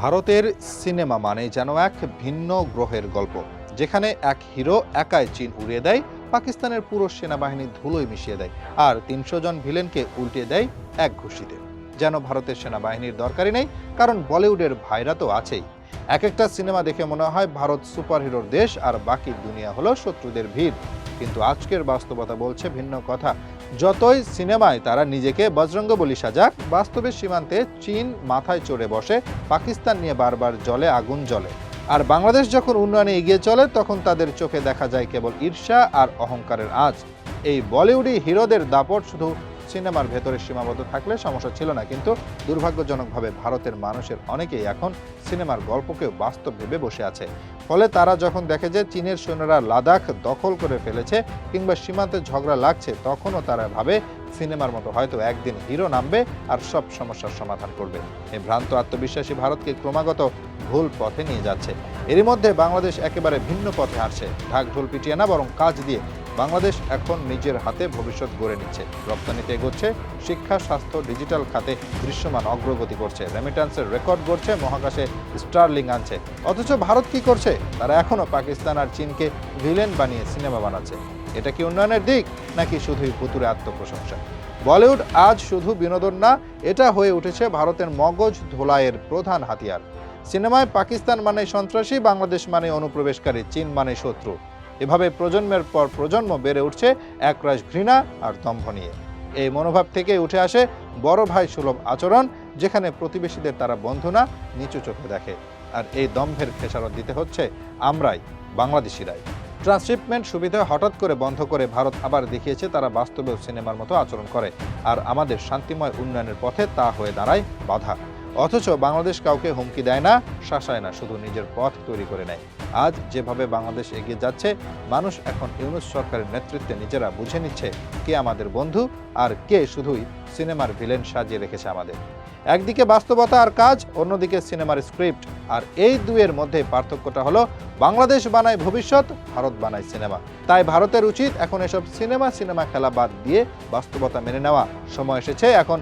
ভারতের সিনেমা মানে যেন এক ভিন্ন গ্রহের গল্প, যেখানে এক হিরো একাই চীন উড়িয়ে দেয়, পাকিস্তানের পুরো সেনাবাহিনী ধুলোয় মিশিয়ে দেয়, আর তিনশো জন ভিলেনকে উল্টে দেয় এক ঘুষিতে। যেন ভারতের সেনাবাহিনীর দরকারই নেই, কারণ বলিউডের ভাইরা তো আছেই। এক একটা সিনেমা দেখে মনে হয় ভারত সুপারহিরোর দেশ, আর বাকি দুনিয়া হলো শত্রুদের ভিড়। কিন্তু আজকের বাস্তবতা বলছে ভিন্ন কথা। যতই সিনেমায় তারা নিজেকে বজরঙ্গ বলি সাজাক, বাস্তবের সীমান্তে চীন মাথায় চড়ে বসে, পাকিস্তান নিয়ে বারবার জলে আগুন জ্বলে। আর বাংলাদেশ যখন উন্নয়নে এগিয়ে চলে, তখন তাদের চোখে দেখা যায় কেবল ঈর্ষা আর অহংকারের আঁচ। এই বলিউডি হিরোদের দাপট শুধু সিনেমার ভেতরে সীমাবদ্ধ থাকলে সমস্যা ছিল না, কিন্তু দুর্ভাগ্যজনকভাবে ভারতের মানুষের অনেকেই এখন সিনেমার গল্পকেও বাস্তব ভেবে বসে আছে। ফলে তারা যখন দেখে যে চীনের সৈন্যরা লাদাখ দখল করে ফেলেছে কিংবা সীমান্তে ঝগড়া লাগছে, তখনও তারা ভাবে সিনেমার মতো হয়তো একদিন হিরো নামবে আর সব সমস্যার সমাধান করবে। এই ভ্রান্ত আত্মবিশ্বাসী ভারতকে ক্রমাগত ভুল পথে নিয়ে যাচ্ছে। এরই মধ্যে বাংলাদেশ একেবারে ভিন্ন পথে হাঁটছে। ঢাক ঢোল পিটিয়ে না, বরং কাজ দিয়ে বাংলাদেশ এখন নিজের হাতে ভবিষ্যৎ গড়ে নিচ্ছে। রপ্তানিতে এগোচ্ছে, শিক্ষা, স্বাস্থ্য, ডিজিটাল খাতে দৃশ্যমান অগ্রগতি করছে। রেমিটান্সের রেকর্ড গড়ছে, মহাকাশে স্টারলিং আনছে। অথচ ভারত কি করছে? তারা এখনও পাকিস্তান আর চীনকে ভিলেন বানিয়ে সিনেমা বানাচ্ছে। এটা কি উন্নয়নের দিক, নাকি শুধুই ভুতুরে আত্মপ্রশংসা? বলিউড আজ শুধু বিনোদন না, এটা হয়ে উঠেছে ভারতের মগজ ধোলাইয়ের প্রধান হাতিয়ার। সিনেমায় পাকিস্তান মানে সন্ত্রাসী, বাংলাদেশ মানে অনুপ্রবেশকারী, চীন মানে শত্রু। এভাবে প্রজন্মের পর প্রজন্ম বেড়ে উঠছে একরাশ ঘৃণা আর দম্ভ নিয়ে। এই মনোভাব থেকে উঠে আসে বড় ভাই সুলভ আচরণ, যেখানে প্রতিবেশীদের তারা বন্ধু না, নিচু চোখে দেখে। আর এই দম্ভের খেসারত দিতে হচ্ছে আমরাই, বাংলাদেশিরাই। ট্রান্সশিপমেন্ট সুবিধা হঠাৎ করে বন্ধ করে ভারত আবার দেখিয়েছে তারা বাস্তবেও সিনেমার মতো আচরণ করে। আর আমাদের শান্তিময় উন্নয়নের পথে তা হয়ে দাঁড়ায় বাধা। অথচ বাংলাদেশ কাউকে হুমকি দেয় না, শাসায় না, শুধু নিজের পথ তৈরি করে নেয়। আজ যেভাবে বাংলাদেশ এগিয়ে যাচ্ছে, মানুষ এখন ইউনুস সরকারের নেতৃত্বে নিজেরা বুঝে নিচ্ছে কে আমাদের বন্ধু আর কে শুধুই সিনেমার ভিলেন সাজিয়ে রেখেছে আমাদের। একদিকে বাস্তবতা আর কাজ, অন্যদিকে সিনেমার স্ক্রিপ্ট। আর এই দুয়ের মধ্যে পার্থক্যটা হলো, বাংলাদেশ বানায় ভবিষ্যৎ, ভারত বানায় সিনেমা। তাই ভারতের উচিত এখন এসব সিনেমা সিনেমা খেলা বাদ দিয়ে বাস্তবতা মেনে নেওয়া। সময় এসেছে এখন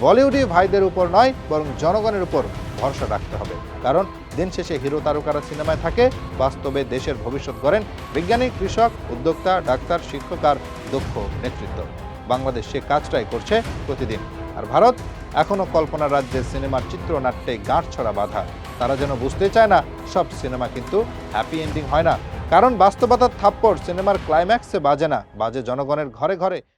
বলিউডি ভাইদের উপর নয়, বরং জনগণের উপর ভরসা রাখতে হবে। কারণ দিন শেষে হিরো তারকারা সিনেমায় থাকে, বাস্তবে দেশের ভবিষ্যৎ গড়েন বিজ্ঞানী, কৃষক, উদ্যোক্তা, ডাক্তার, শিক্ষক আর দক্ষ নেতৃত্ব। বাংলাদেশ সে কাজটাই করছে প্রতিদিন। আর ভারত এখনও কল্পনা রাজ্যের সিনেমার চিত্রনাট্যে গাঁট ছড়া বাধা। তারা যেন বুঝতে চায় না, সব সিনেমা কিন্তু হ্যাপি এন্ডিং হয় না। কারণ বাস্তবতার থাপ্পড় সিনেমার ক্লাইম্যাক্সে বাজে না। বাজে জনগণের ঘরে ঘরে